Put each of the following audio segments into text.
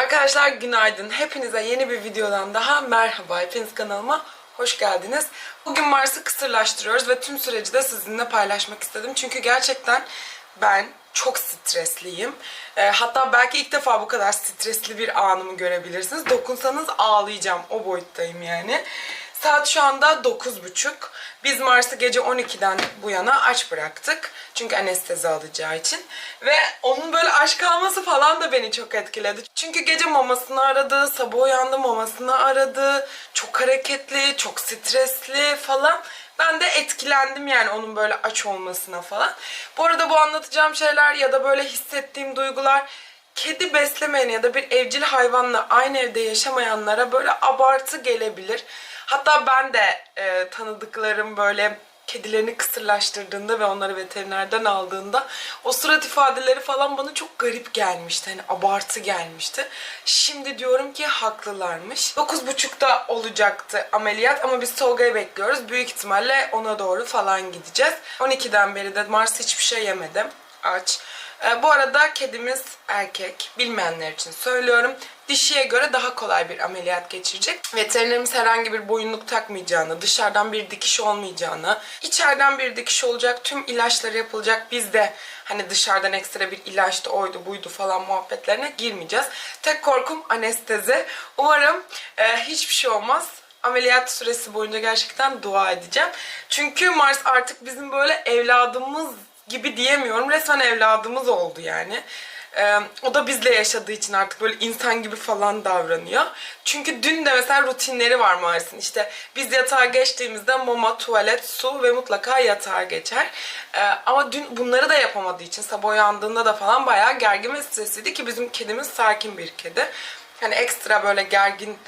Arkadaşlar günaydın. Hepinize yeni bir videodan daha merhaba. Hepiniz kanalıma hoş geldiniz. Bugün Mars'ı kısırlaştırıyoruz ve tüm süreci de sizinle paylaşmak istedim. Çünkü gerçekten ben çok stresliyim. Ee, hatta belki ilk defa bu kadar stresli bir anımı görebilirsiniz. Dokunsanız ağlayacağım. O boyuttayım yani. Saat şu anda 9.30. Biz Mars'ı gece 12'den bu yana aç bıraktık. Çünkü anestezi alacağı için. Ve onun böyle aç kalması falan da beni çok etkiledi. Çünkü gece mamasını aradı, sabah uyandı mamasını aradı. Çok hareketli, çok stresli falan. Ben de etkilendim yani onun böyle aç olmasına falan. Bu arada bu anlatacağım şeyler ya da böyle hissettiğim duygular kedi beslemeyen ya da bir evcil hayvanla aynı evde yaşamayanlara böyle abartı gelebilir. Hatta ben de e, tanıdıklarım böyle kedilerini kısırlaştırdığında ve onları veterinerden aldığında o surat ifadeleri falan bana çok garip gelmişti. Hani abartı gelmişti. Şimdi diyorum ki haklılarmış. 9.30'da olacaktı ameliyat ama biz Tolga'yı bekliyoruz. Büyük ihtimalle ona doğru falan gideceğiz. 12'den beri de Mars hiçbir şey yemedim. Aç. Ee, bu arada kedimiz erkek. Bilmeyenler için söylüyorum. Dişiye göre daha kolay bir ameliyat geçirecek. Veterinerimiz herhangi bir boyunluk takmayacağını, dışarıdan bir dikiş olmayacağını, içeriden bir dikiş olacak, tüm ilaçları yapılacak. Biz de hani dışarıdan ekstra bir ilaçtı, oydu, buydu falan muhabbetlerine girmeyeceğiz. Tek korkum anestezi. Umarım e, hiçbir şey olmaz ameliyat süresi boyunca gerçekten dua edeceğim. Çünkü Mars artık bizim böyle evladımız gibi diyemiyorum. Resmen evladımız oldu yani. Ee, o da bizle yaşadığı için artık böyle insan gibi falan davranıyor. Çünkü dün de mesela rutinleri var Mars'ın. İşte biz yatağa geçtiğimizde mama, tuvalet, su ve mutlaka yatağa geçer. Ee, ama dün bunları da yapamadığı için sabah uyandığında da falan bayağı gergin ve stresliydi ki bizim kedimiz sakin bir kedi. Hani ekstra böyle gergin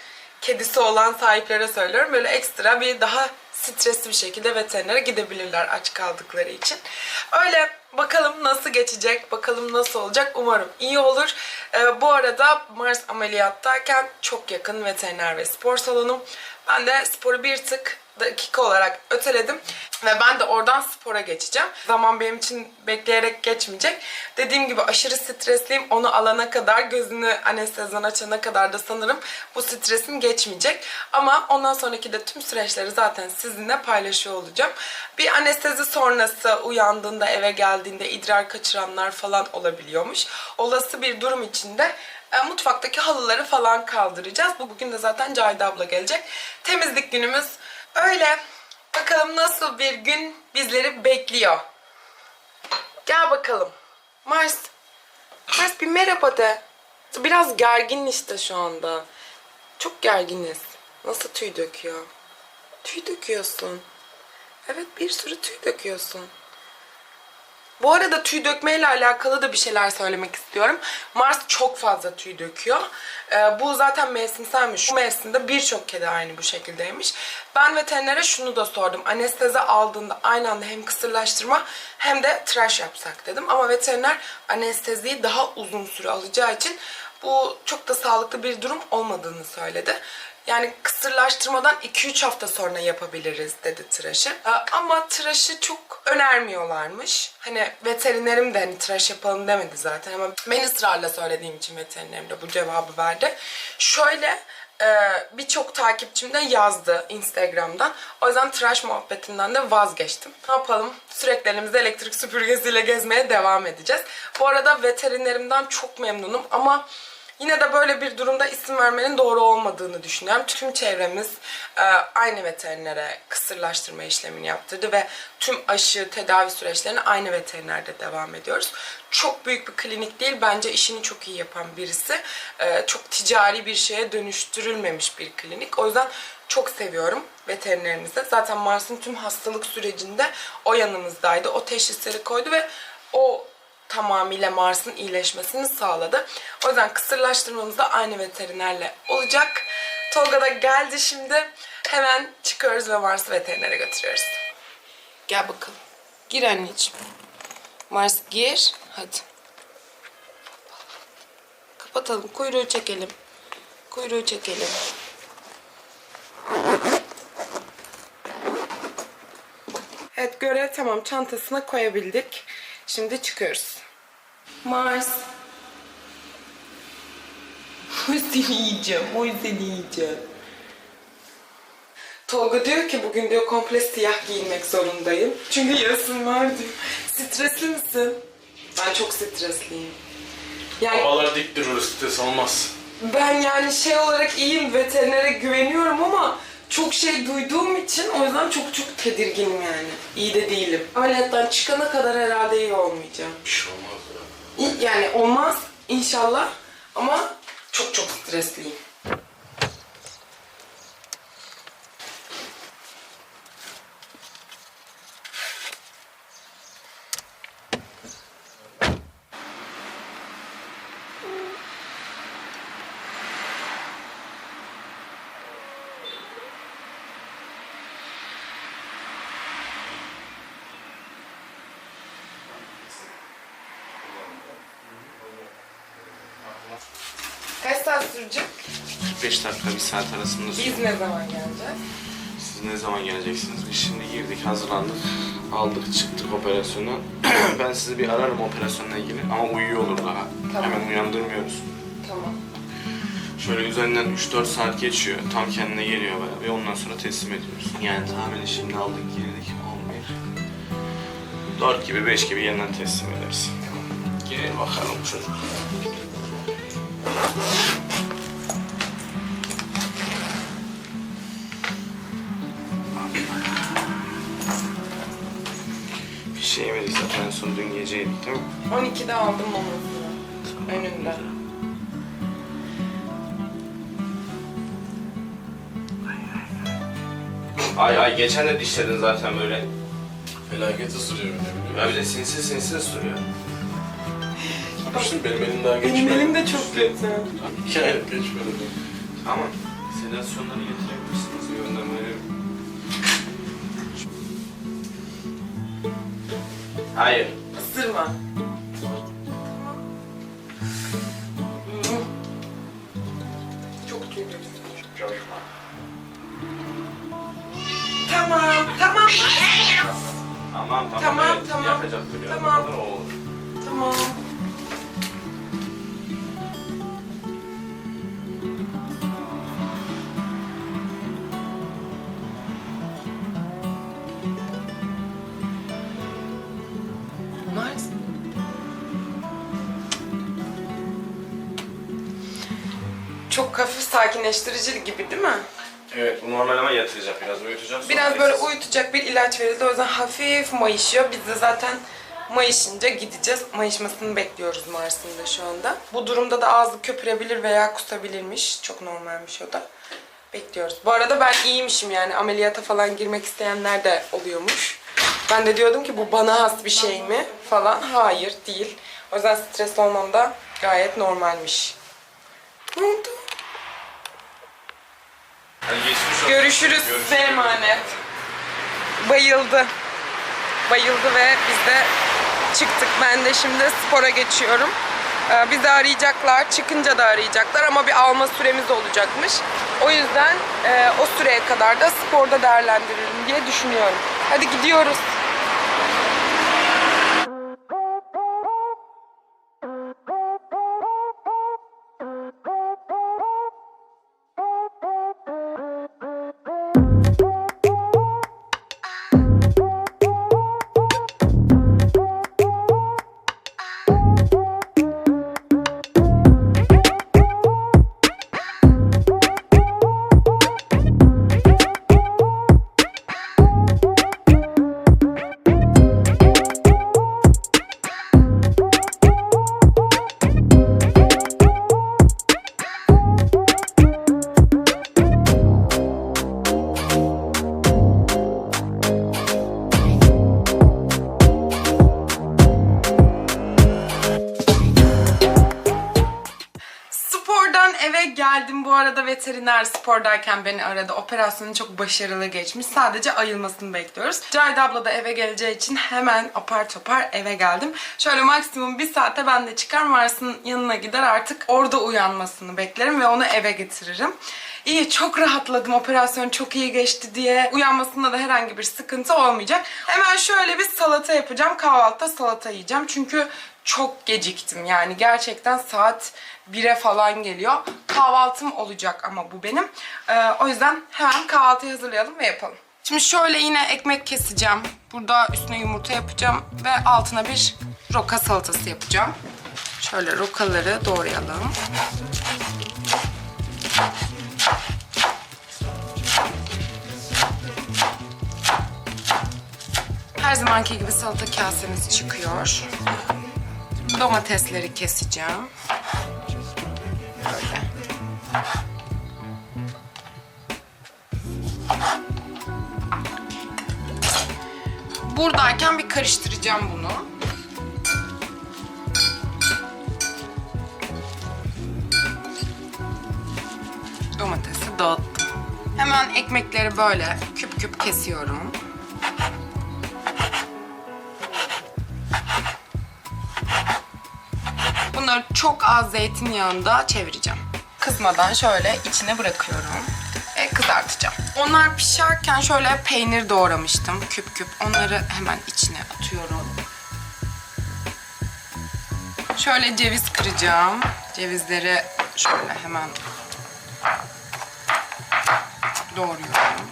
kedisi olan sahiplere söylüyorum. Böyle ekstra bir daha stresli bir şekilde veterinere gidebilirler aç kaldıkları için. Öyle bakalım nasıl geçecek, bakalım nasıl olacak. Umarım iyi olur. Ee, bu arada Mars ameliyattayken çok yakın veteriner ve spor salonum. Ben de sporu bir tık dakika olarak öteledim ve ben de oradan spora geçeceğim. Zaman benim için bekleyerek geçmeyecek. Dediğim gibi aşırı stresliyim. Onu alana kadar, gözünü anesteziden açana kadar da sanırım bu stresim geçmeyecek. Ama ondan sonraki de tüm süreçleri zaten sizinle paylaşıyor olacağım. Bir anestezi sonrası uyandığında, eve geldiğinde idrar kaçıranlar falan olabiliyormuş. Olası bir durum içinde e, mutfaktaki halıları falan kaldıracağız. Bugün de zaten Cahide abla gelecek. Temizlik günümüz Öyle. Bakalım nasıl bir gün bizleri bekliyor. Gel bakalım. Mars. Mars bir merhaba de. Biraz gergin işte şu anda. Çok gerginiz. Nasıl tüy döküyor? Tüy döküyorsun. Evet bir sürü tüy döküyorsun. Bu arada tüy dökmeyle alakalı da bir şeyler söylemek istiyorum. Mars çok fazla tüy döküyor. Ee, bu zaten mevsimselmiş. Şu mevsimde birçok kedi aynı bu şekildeymiş. Ben veterinere şunu da sordum. Anestezi aldığında aynı anda hem kısırlaştırma hem de tıraş yapsak dedim. Ama veteriner anesteziyi daha uzun süre alacağı için bu çok da sağlıklı bir durum olmadığını söyledi. Yani kısırlaştırmadan 2-3 hafta sonra yapabiliriz dedi tıraşı. Ee, Ama tıraşı çok önermiyorlarmış. Hani veterinerim de hani tıraş yapalım demedi zaten ama ben ısrarla söylediğim için veterinerim de bu cevabı verdi. Şöyle e, birçok takipçim de yazdı Instagram'dan. O yüzden tıraş muhabbetinden de vazgeçtim. Ne yapalım? Sürekli elimizde elektrik süpürgesiyle gezmeye devam edeceğiz. Bu arada veterinerimden çok memnunum ama Yine de böyle bir durumda isim vermenin doğru olmadığını düşünüyorum. Tüm çevremiz e, aynı veterinere kısırlaştırma işlemini yaptırdı ve tüm aşı, tedavi süreçlerini aynı veterinerde devam ediyoruz. Çok büyük bir klinik değil. Bence işini çok iyi yapan birisi. E, çok ticari bir şeye dönüştürülmemiş bir klinik. O yüzden çok seviyorum veterinerimizi. Zaten Mars'ın tüm hastalık sürecinde o yanımızdaydı. O teşhisleri koydu ve o tamamıyla Mars'ın iyileşmesini sağladı. O yüzden kısırlaştırmamız da aynı veterinerle olacak. Tolga da geldi şimdi. Hemen çıkıyoruz ve Mars'ı veterinere götürüyoruz. Gel bakalım. Gir anneciğim. Mars gir. Hadi. Kapatalım. Kuyruğu çekelim. Kuyruğu çekelim. Evet görev tamam. Çantasına koyabildik. Şimdi çıkıyoruz. Mars. Seni yiyeceğim, oy seni yiyeceğim. Tolga diyor ki bugün diyor komple siyah giyinmek zorundayım. Çünkü yarısın var diyor. Stresli misin? Ben çok stresliyim. Yani Havalar dik durur, stres olmaz. ben yani şey olarak iyiyim, veterinere güveniyorum ama çok şey duyduğum için o yüzden çok çok tedirginim yani. İyi de değilim. Ameliyattan çıkana kadar herhalde iyi olmayacağım. Bir şey olmaz ya. Yani olmaz inşallah ama çok çok stresliyim. 45 dakika, bir saat arasında Biz ne zaman geleceğiz? Siz ne zaman geleceksiniz? Biz şimdi girdik, hazırlandık. Aldık, çıktık operasyona. ben sizi bir ararım operasyonla ilgili ama uyuyor olur daha. Tamam. Hemen uyandırmıyoruz. Tamam. Şöyle üzerinden 3-4 saat geçiyor. Tam kendine geliyor bayağı ve ondan sonra teslim ediyoruz. Yani tahmini şimdi aldık girdik 11. 4 gibi 5 gibi yeniden teslim ederiz. Girelim bakalım çocuk. En son dün gece yedik değil mi? 12'de aldım mamasını. Önünde. Ay ay geçen de dişledin zaten böyle. Felaket ısırıyor beni Ya bir de sinsi sinsi ısırıyor. Yapmıştım benim elimden Benim geçmedi. elim de çok kötü. Hikaye geçmedi. Tamam. Sedasyonları getirebilirsiniz. Hayır. Isırma. Çok tüylü. Tamam, tamam. Tamam tamam. Tamam, evet, tamam. Yakacaktır ya. Tamam. O olur. Tamam. Sakinleştirici gibi değil mi? Evet bu normal ama yatıracak biraz sonra Biraz böyle siz- uyutacak bir ilaç verildi. O yüzden hafif mayışıyor. Biz de zaten mayışınca gideceğiz. Mayışmasını bekliyoruz Mars'ın da şu anda. Bu durumda da ağzı köpürebilir veya kusabilirmiş. Çok normalmiş o da. Bekliyoruz. Bu arada ben iyiymişim yani. Ameliyata falan girmek isteyenler de oluyormuş. Ben de diyordum ki bu bana has bir şey mi falan. Hayır değil. O yüzden stres olmam da gayet normalmiş. Ne oldu? Görüşürüz. Size emanet. Bayıldı. Bayıldı ve biz de çıktık. Ben de şimdi spora geçiyorum. Ee, bizi arayacaklar. Çıkınca da arayacaklar ama bir alma süremiz olacakmış. O yüzden e, o süreye kadar da sporda değerlendiririm diye düşünüyorum. Hadi gidiyoruz. Beni aradı. Operasyonu çok başarılı geçmiş. Sadece ayılmasını bekliyoruz. Cahide abla da eve geleceği için hemen apar topar eve geldim. Şöyle maksimum bir saate ben de çıkar Mars'ın yanına gider artık orada uyanmasını beklerim ve onu eve getiririm. İyi çok rahatladım operasyon çok iyi geçti diye. Uyanmasında da herhangi bir sıkıntı olmayacak. Hemen şöyle bir salata yapacağım. Kahvaltıda salata yiyeceğim. Çünkü çok geciktim. Yani gerçekten saat 1'e falan geliyor. Kahvaltım olacak ama bu benim. Ee, o yüzden hemen kahvaltıyı hazırlayalım ve yapalım. Şimdi şöyle yine ekmek keseceğim. Burada üstüne yumurta yapacağım ve altına bir roka salatası yapacağım. Şöyle rokaları doğrayalım. Her zamanki gibi salata kasemiz çıkıyor. Domatesleri keseceğim. Böyle. Buradayken bir karıştıracağım bunu. Domatesi dağıttım. Hemen ekmekleri böyle küp küp kesiyorum. Bunları çok az zeytinyağında çevireceğim. Kızmadan şöyle içine bırakıyorum ve kızartacağım. Onlar pişerken şöyle peynir doğramıştım küp küp. Onları hemen içine atıyorum. Şöyle ceviz kıracağım. Cevizleri şöyle hemen doğruyorum.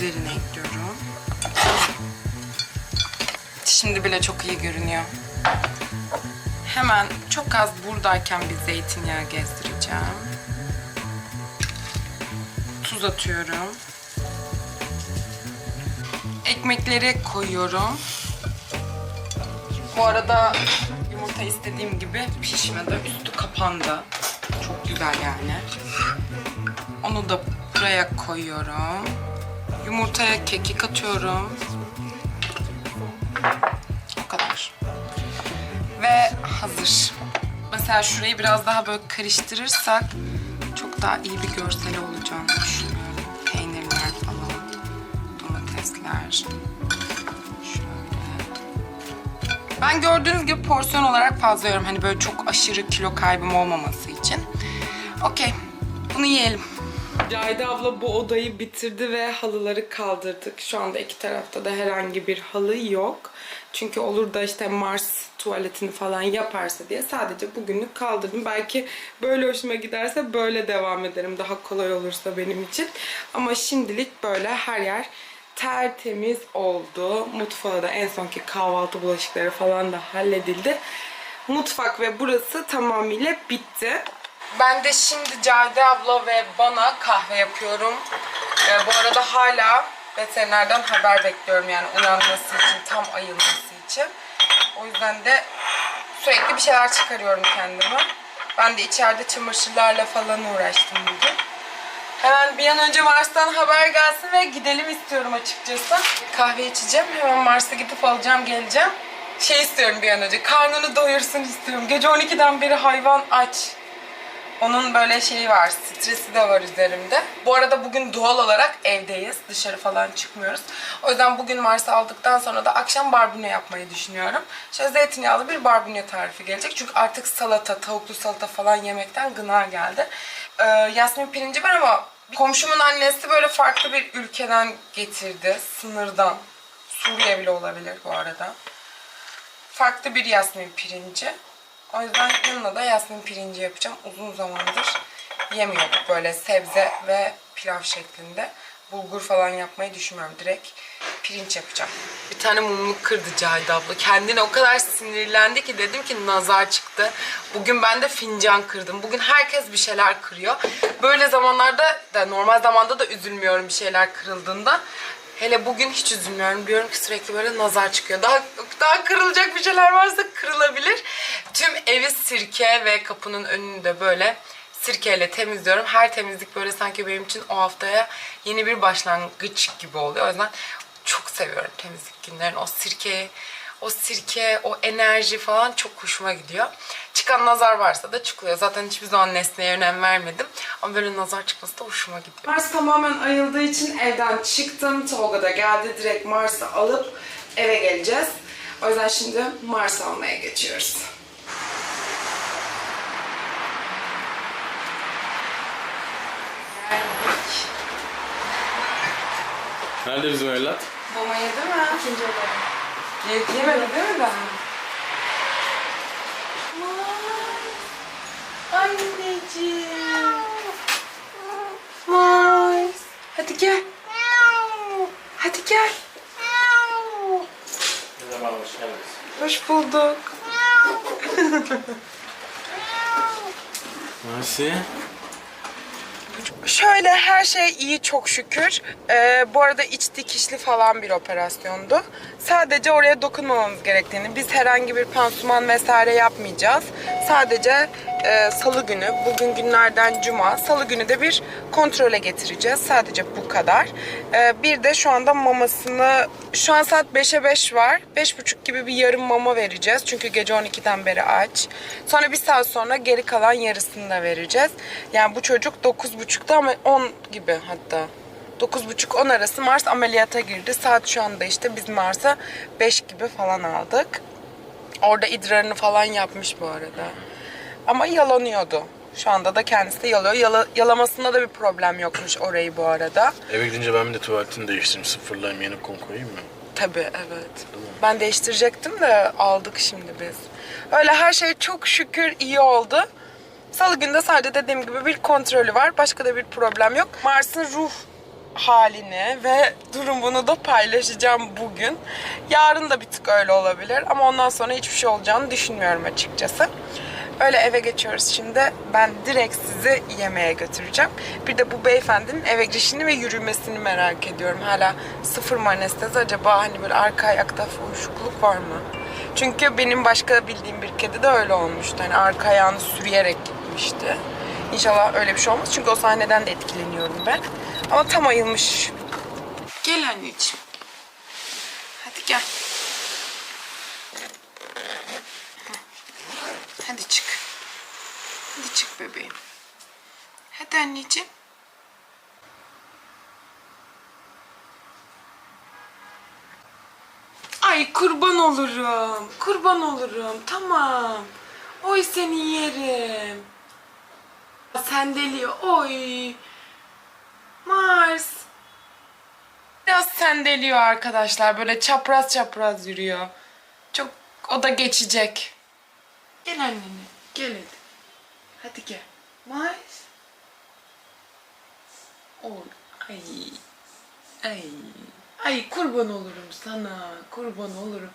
Üzerine ekliyorum. Şimdi bile çok iyi görünüyor. Hemen çok az buradayken bir zeytinyağı gezdireceğim. Tuz atıyorum. Ekmekleri koyuyorum. Bu arada yumurta istediğim gibi pişmedi. Üstü kapandı. Çok güzel yani. Onu da buraya koyuyorum. Yumurtaya kekik atıyorum. O kadar. Ve hazır. Mesela şurayı biraz daha böyle karıştırırsak çok daha iyi bir görseli olacağını düşünüyorum. Peynirler falan, domatesler. Ben gördüğünüz gibi porsiyon olarak fazla yiyorum. Hani böyle çok aşırı kilo kaybım olmaması için. Okey. Bunu yiyelim. Cahide abla bu odayı bitirdi ve halıları kaldırdık. Şu anda iki tarafta da herhangi bir halı yok. Çünkü olur da işte Mars tuvaletini falan yaparsa diye sadece bugünlük kaldırdım. Belki böyle hoşuma giderse böyle devam ederim. Daha kolay olursa benim için. Ama şimdilik böyle her yer tertemiz oldu. Mutfağı da en sonki kahvaltı bulaşıkları falan da halledildi. Mutfak ve burası tamamıyla bitti. Ben de şimdi Cahide abla ve bana kahve yapıyorum. Ee, bu arada hala veterinerden haber bekliyorum yani uyanması için, tam ayılması için. O yüzden de sürekli bir şeyler çıkarıyorum kendime. Ben de içeride çamaşırlarla falan uğraştım bugün. Hemen bir an önce Mars'tan haber gelsin ve gidelim istiyorum açıkçası. Kahve içeceğim. Hemen Mars'a gidip alacağım, geleceğim. Şey istiyorum bir an önce. Karnını doyursun istiyorum. Gece 12'den beri hayvan aç. Onun böyle şeyi var, stresi de var üzerimde. Bu arada bugün doğal olarak evdeyiz. Dışarı falan çıkmıyoruz. O yüzden bugün Mars'ı aldıktan sonra da akşam barbunya yapmayı düşünüyorum. Şöyle zeytinyağlı bir barbunya tarifi gelecek. Çünkü artık salata, tavuklu salata falan yemekten gına geldi. Ee, Yasmin pirinci var ama komşumun annesi böyle farklı bir ülkeden getirdi. Sınırdan. Suriye bile olabilir bu arada. Farklı bir Yasmin pirinci. O yüzden yanına da yasmin pirinci yapacağım. Uzun zamandır yemiyorduk böyle sebze ve pilav şeklinde. Bulgur falan yapmayı düşünmüyorum. Direkt pirinç yapacağım. Bir tane mumluk kırdı Cahide abla. Kendine o kadar sinirlendi ki dedim ki nazar çıktı. Bugün ben de fincan kırdım. Bugün herkes bir şeyler kırıyor. Böyle zamanlarda da normal zamanda da üzülmüyorum bir şeyler kırıldığında. Hele bugün hiç üzülmüyorum. Diyorum ki sürekli böyle nazar çıkıyor. Daha daha kırılacak bir şeyler varsa kırılabilir. Tüm evi sirke ve kapının önünü de böyle sirkeyle temizliyorum. Her temizlik böyle sanki benim için o haftaya yeni bir başlangıç gibi oluyor. O yüzden çok seviyorum temizlik günlerini. O sirkeyi o sirke, o enerji falan çok hoşuma gidiyor. Çıkan nazar varsa da çıkıyor. Zaten hiçbir zaman nesneye önem vermedim. Ama böyle nazar çıkması da hoşuma gidiyor. Mars tamamen ayıldığı için evden çıktım. Tolga da geldi. Direkt Mars'ı alıp eve geleceğiz. O yüzden şimdi Mars almaya geçiyoruz. Geldik. Nerede bizim evlat? Mama yedi mi? İkinci olarak. Ye- yemedi değil mi? Vay, Anneciğim. Mars. Hadi gel. Hadi gel. Ne zaman hoş geldiniz. Hoş bulduk. Mersi. Şöyle her şey iyi çok şükür. Ee, bu arada iç dikişli falan bir operasyondu. Sadece oraya dokunmamamız gerektiğini, biz herhangi bir pansuman vesaire yapmayacağız. Sadece e, salı günü, bugün günlerden cuma, salı günü de bir kontrole getireceğiz. Sadece bu kadar. Ee, bir de şu anda mamasını, şu an saat 5'e 5 var. 5.30 gibi bir yarım mama vereceğiz. Çünkü gece 12'den beri aç. Sonra bir saat sonra geri kalan yarısını da vereceğiz. Yani bu çocuk 9.30'da ama 10 gibi hatta. 9.30-10 arası Mars ameliyata girdi. Saat şu anda işte biz Mars'a 5 gibi falan aldık. Orada idrarını falan yapmış bu arada. Ama yalanıyordu. Şu anda da kendisi de yalıyor. Yala- yalamasında da bir problem yokmuş orayı bu arada. Eve gidince ben bir de tuvaletini değiştireyim. Sıfırlayayım yeni kum koyayım mı? Tabii evet. Ben değiştirecektim de aldık şimdi biz. Öyle her şey çok şükür iyi oldu. Salı günde sadece dediğim gibi bir kontrolü var. Başka da bir problem yok. Mars'ın ruh halini ve durumunu da paylaşacağım bugün. Yarın da bir tık öyle olabilir ama ondan sonra hiçbir şey olacağını düşünmüyorum açıkçası. Öyle eve geçiyoruz şimdi. Ben direkt sizi yemeğe götüreceğim. Bir de bu beyefendinin eve girişini ve yürümesini merak ediyorum. Hala sıfır mı anestezi acaba hani böyle arka ayakta uyuşukluk var mı? Çünkü benim başka bildiğim bir kedi de öyle olmuştu. Hani arka ayağını sürüyerek gitmişti. İnşallah öyle bir şey olmaz. Çünkü o sahneden de etkileniyorum ben. Ama tam ayılmış. Gel anneciğim. Hadi gel. Hadi çık. Hadi çık bebeğim. Hadi anneciğim. Ay kurban olurum. Kurban olurum. Tamam. Oy seni yerim. Sendeliyor. Oy. Mars. Biraz sendeliyor arkadaşlar. Böyle çapraz çapraz yürüyor. Çok o da geçecek. Gel annene. Gel hadi. Hadi gel. Mars. Oy. Ay. Ay. Ay kurban olurum sana. Kurban olurum.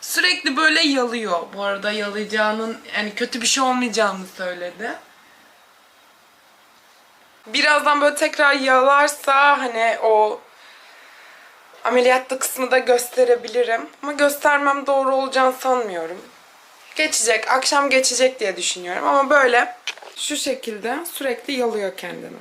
Sürekli böyle yalıyor. Bu arada yalayacağının yani kötü bir şey olmayacağını söyledi. Birazdan böyle tekrar yalarsa hani o ameliyatta kısmı da gösterebilirim. Ama göstermem doğru olacağını sanmıyorum. Geçecek, akşam geçecek diye düşünüyorum. Ama böyle şu şekilde sürekli yalıyor kendini.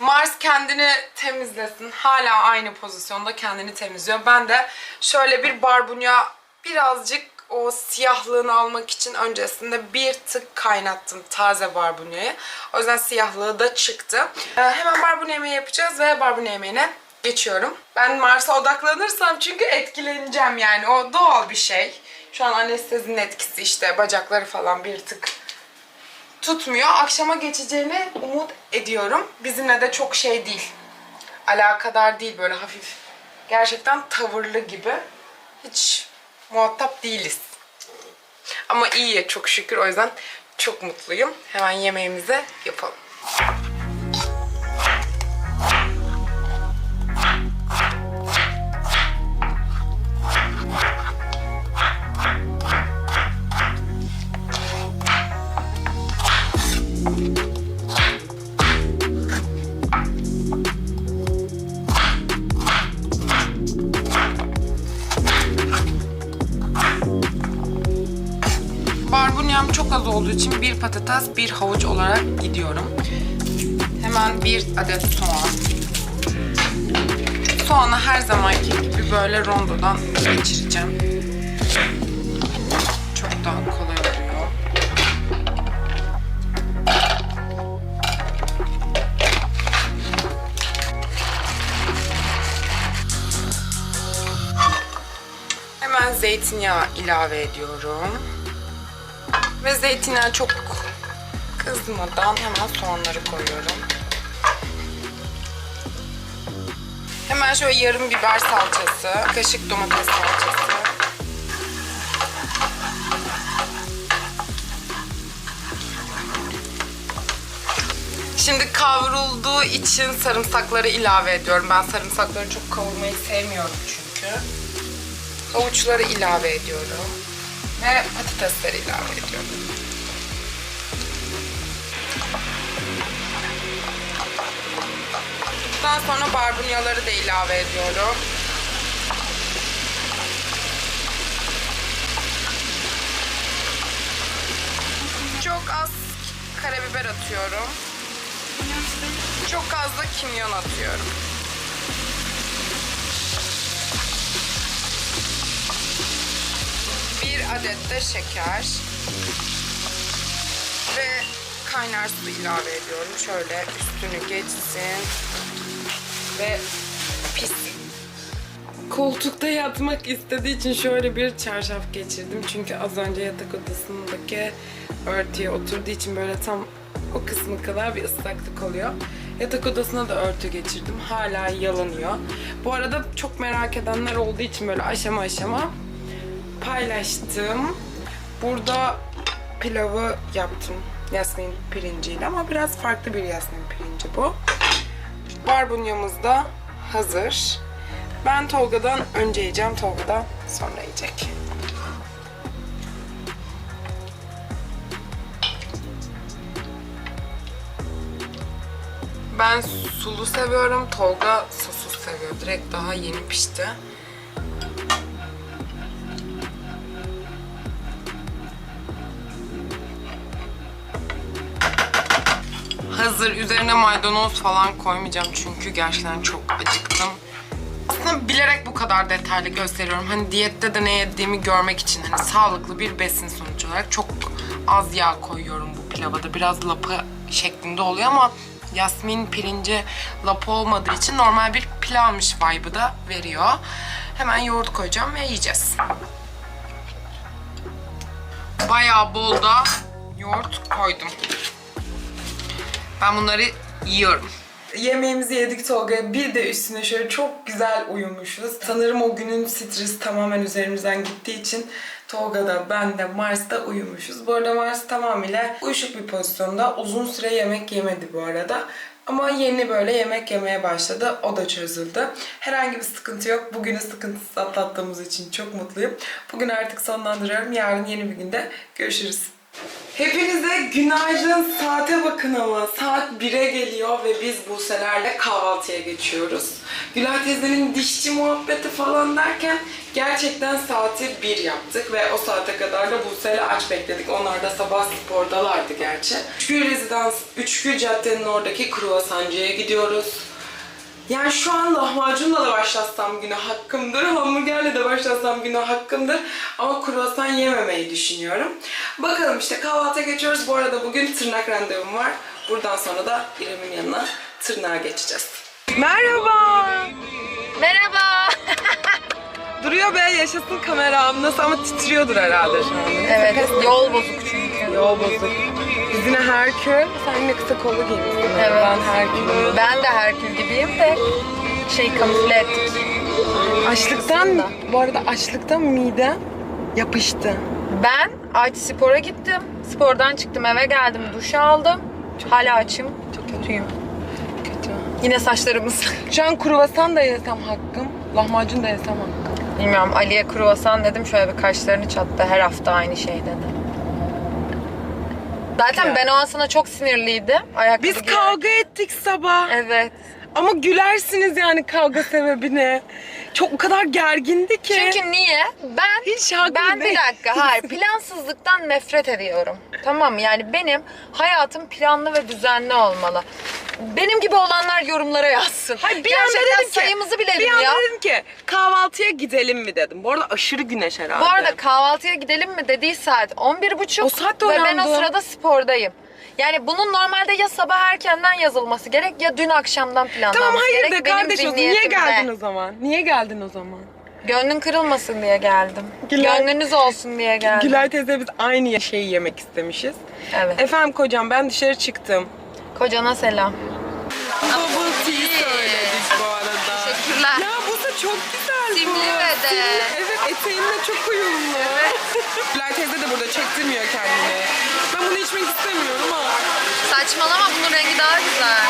Mars kendini temizlesin. Hala aynı pozisyonda kendini temizliyor. Ben de şöyle bir barbunya birazcık o siyahlığını almak için öncesinde bir tık kaynattım taze barbunyayı. O yüzden siyahlığı da çıktı. Ee, hemen barbunya yemeği yapacağız ve barbunya yemeğine geçiyorum. Ben Mars'a odaklanırsam çünkü etkileneceğim yani. O doğal bir şey. Şu an anestezinin etkisi işte bacakları falan bir tık tutmuyor. Akşama geçeceğini umut ediyorum. Bizimle de çok şey değil. Alakadar değil böyle hafif. Gerçekten tavırlı gibi. Hiç muhatap değiliz. Ama iyi çok şükür o yüzden çok mutluyum. Hemen yemeğimizi yapalım. Az olduğu için bir patates, bir havuç olarak gidiyorum. Hemen bir adet soğan. Soğanı her zamanki gibi böyle rondodan geçireceğim. Çok daha kolay oluyor. Hemen zeytinyağı ilave ediyorum. Ve zeytinyağı çok kızmadan hemen soğanları koyuyorum. Hemen şöyle yarım biber salçası, kaşık domates salçası. Şimdi kavrulduğu için sarımsakları ilave ediyorum. Ben sarımsakları çok kavurmayı sevmiyorum çünkü. Havuçları ilave ediyorum. Ve patatesleri ilave ediyorum. Daha sonra barbunyaları da ilave ediyorum. Çok az karabiber atıyorum. Çok az da kimyon atıyorum. Adet de şeker. Ve kaynar su ilave ediyorum. Şöyle üstünü geçsin. Ve pis. Koltukta yatmak istediği için şöyle bir çarşaf geçirdim. Çünkü az önce yatak odasındaki örtüye oturduğu için böyle tam o kısmı kadar bir ıslaklık oluyor. Yatak odasına da örtü geçirdim. Hala yalanıyor. Bu arada çok merak edenler olduğu için böyle aşama aşama paylaştım. Burada pilavı yaptım yasmin pirinciyle ama biraz farklı bir yasmin pirinci bu. Barbunyamız da hazır. Ben Tolga'dan önce yiyeceğim, Tolga'dan sonra yiyecek. Ben sulu seviyorum, Tolga sosuz seviyor. Direkt daha yeni pişti. Hazır. Üzerine maydanoz falan koymayacağım çünkü gerçekten çok acıktım. Aslında bilerek bu kadar detaylı gösteriyorum. Hani diyette de ne yediğimi görmek için hani sağlıklı bir besin sonucu olarak çok az yağ koyuyorum bu pilava da. Biraz lapa şeklinde oluyor ama Yasmin pirinci lapa olmadığı için normal bir pilavmış vibe'ı da veriyor. Hemen yoğurt koyacağım ve yiyeceğiz. Bayağı bol da yoğurt koydum. Ben bunları yiyorum. Yemeğimizi yedik Tolga. Bir de üstüne şöyle çok güzel uyumuşuz. Sanırım o günün stresi tamamen üzerimizden gittiği için Tolga da ben de Mars'ta uyumuşuz. Bu arada Mars tamamıyla uyuşuk bir pozisyonda. Uzun süre yemek yemedi bu arada. Ama yeni böyle yemek yemeye başladı. O da çözüldü. Herhangi bir sıkıntı yok. Bugünü sıkıntısız atlattığımız için çok mutluyum. Bugün artık sonlandırıyorum. Yarın yeni bir günde görüşürüz. Hepinize günaydın. Saate bakın ama. Saat 1'e geliyor ve biz Buse'lerle kahvaltıya geçiyoruz. Gülay teyzenin dişçi muhabbeti falan derken gerçekten saati 1 yaptık ve o saate kadar da Buse'yle aç bekledik. Onlar da sabah spordalardı gerçi. Üçgül Rezidans, Üçgül Cadde'nin oradaki kruvasancıya gidiyoruz. Yani şu an lahmacunla da başlatsam güne hakkımdır, hamburgerle de başlatsam güne hakkımdır. Ama kruvasan yememeyi düşünüyorum. Bakalım işte kahvaltıya geçiyoruz. Bu arada bugün tırnak randevum var. Buradan sonra da İrem'in yanına tırnağa geçeceğiz. Merhaba. Merhaba. Duruyor be yaşasın kameram. Nasıl ama titriyordur herhalde şu an. Evet, yol bozuk çünkü. Yol bozuk. Yine Herkül. Sen yine kısa kollu giymişsin. Evet. Ben Herkül'üm. Ben de Herkül gibiyim de şey kamufle ettik. Açlıktan, bu arada açlıktan midem yapıştı. Ben aç spora gittim. Spordan çıktım eve geldim duş aldım. Hala açım. Çok kötüyüm. Kötü. Yine saçlarımız. Şu an kruvasan da yesem hakkım, lahmacun da yesem hakkım. Bilmiyorum Ali'ye kruvasan dedim şöyle bir kaşlarını çattı. Her hafta aynı şey dedi. Zaten Ya. ben o an sana çok sinirliydim. Ayakkabı Biz giyer- kavga ettik sabah. Evet. Ama gülersiniz yani kavga sebebine. Çok o kadar gergindi ki. Çünkü niye? Ben Hiç haklı ben bir dakika hayır plansızlıktan nefret ediyorum. Tamam mı? Yani benim hayatım planlı ve düzenli olmalı. Benim gibi olanlar yorumlara yazsın. Hayır, bir Gerçekten anda dedim ki, sayımızı bilelim bir anda ya. dedim ki kahvaltıya gidelim mi dedim. Bu arada aşırı güneş herhalde. Bu arada kahvaltıya gidelim mi dediği saat 11.30 O ve ben o sırada spordayım. Yani bunun normalde ya sabah erkenden yazılması gerek ya dün akşamdan planlanması Tamam hayır gerek. de Benim kardeşim niye zihniyetimde. geldin o zaman? Niye geldin o zaman? Gönlün kırılmasın diye geldim. Gülay- Gönlünüz olsun diye geldim. Gülay teyze biz aynı şeyi yemek istemişiz. Evet. Efendim kocam ben dışarı çıktım. Kocana selam. Bubble tea söyledik bu arada. Teşekkürler çok güzel Simli bu. ve de. Simli, Evet eteğinle çok uyumlu. Evet. Gülay teyze de burada çektirmiyor kendini. İçmek istemiyorum ama. Saçmalama bunun rengi daha güzel.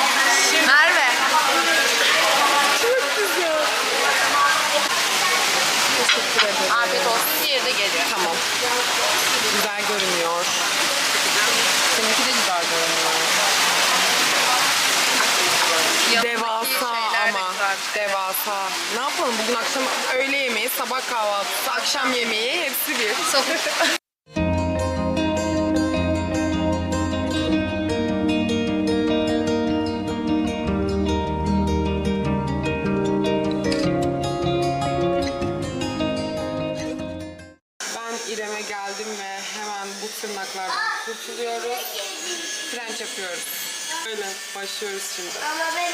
Merve. Çok güzel. Teşekkür ederim. Afiyet olsun. Diğeri de geliyor. Tamam. Güzel görünüyor. Seninki de güzel görünüyor. Devasa de ama. güzel. Devasa. Ne yapalım bugün akşam öğle yemeği, sabah kahvaltısı, akşam yemeği hepsi bir. Öyle başlıyoruz şimdi. Ama ben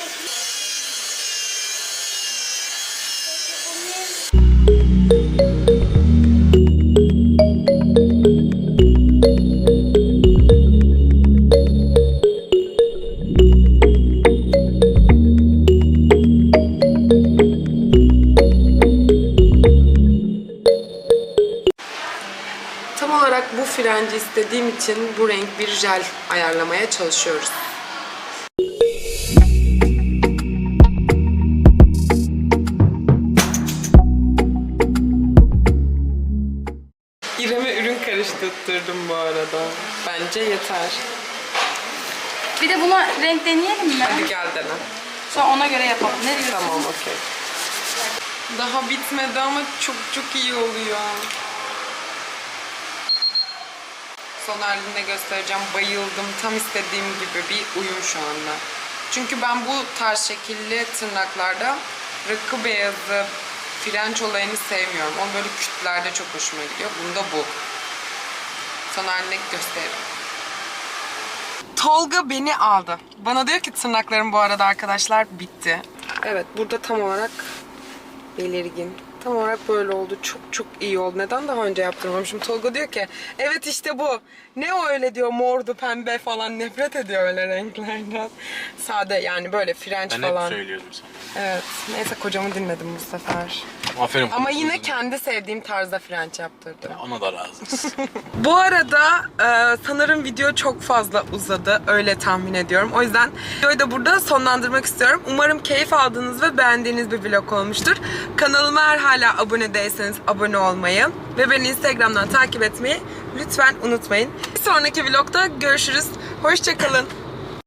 Tam olarak bu frenci istediğim için bu renk bir jel ayarlamaya çalışıyoruz. Bence yeter. Bir de buna renk deneyelim mi? Hadi gel dene. Sonra ona göre yapalım. Ne diyorsun? Tamam okey. Daha bitmedi ama çok çok iyi oluyor. Son halinde göstereceğim. Bayıldım. Tam istediğim gibi bir uyum şu anda. Çünkü ben bu tarz şekilli tırnaklarda rakı beyazı, frenç olayını sevmiyorum. O böyle kütlerde çok hoşuma gidiyor. Bunda bu. Son halinde gösteririm. Tolga beni aldı. Bana diyor ki tırnaklarım bu arada arkadaşlar bitti. Evet burada tam olarak belirgin. Tam olarak böyle oldu. Çok çok iyi oldu. Neden daha önce yaptırmamışım? Tolga diyor ki evet işte bu. Ne o öyle diyor mordu pembe falan nefret ediyor öyle renklerden. Sade yani böyle frenç Ben falan. hep söylüyordum sana. Evet. Neyse kocamı dinledim bu sefer. Aferin. Ama yine konuşuyorsun. kendi sevdiğim tarzda frenç yaptırdım. Ona da razıyız. Bu arada e, sanırım video çok fazla uzadı. Öyle tahmin ediyorum. O yüzden videoyu da burada sonlandırmak istiyorum. Umarım keyif aldığınız ve beğendiğiniz bir vlog olmuştur. Kanalıma eğer hala abone değilseniz abone olmayı ve beni Instagram'dan takip etmeyi lütfen unutmayın. Bir sonraki vlogda görüşürüz. Hoşçakalın.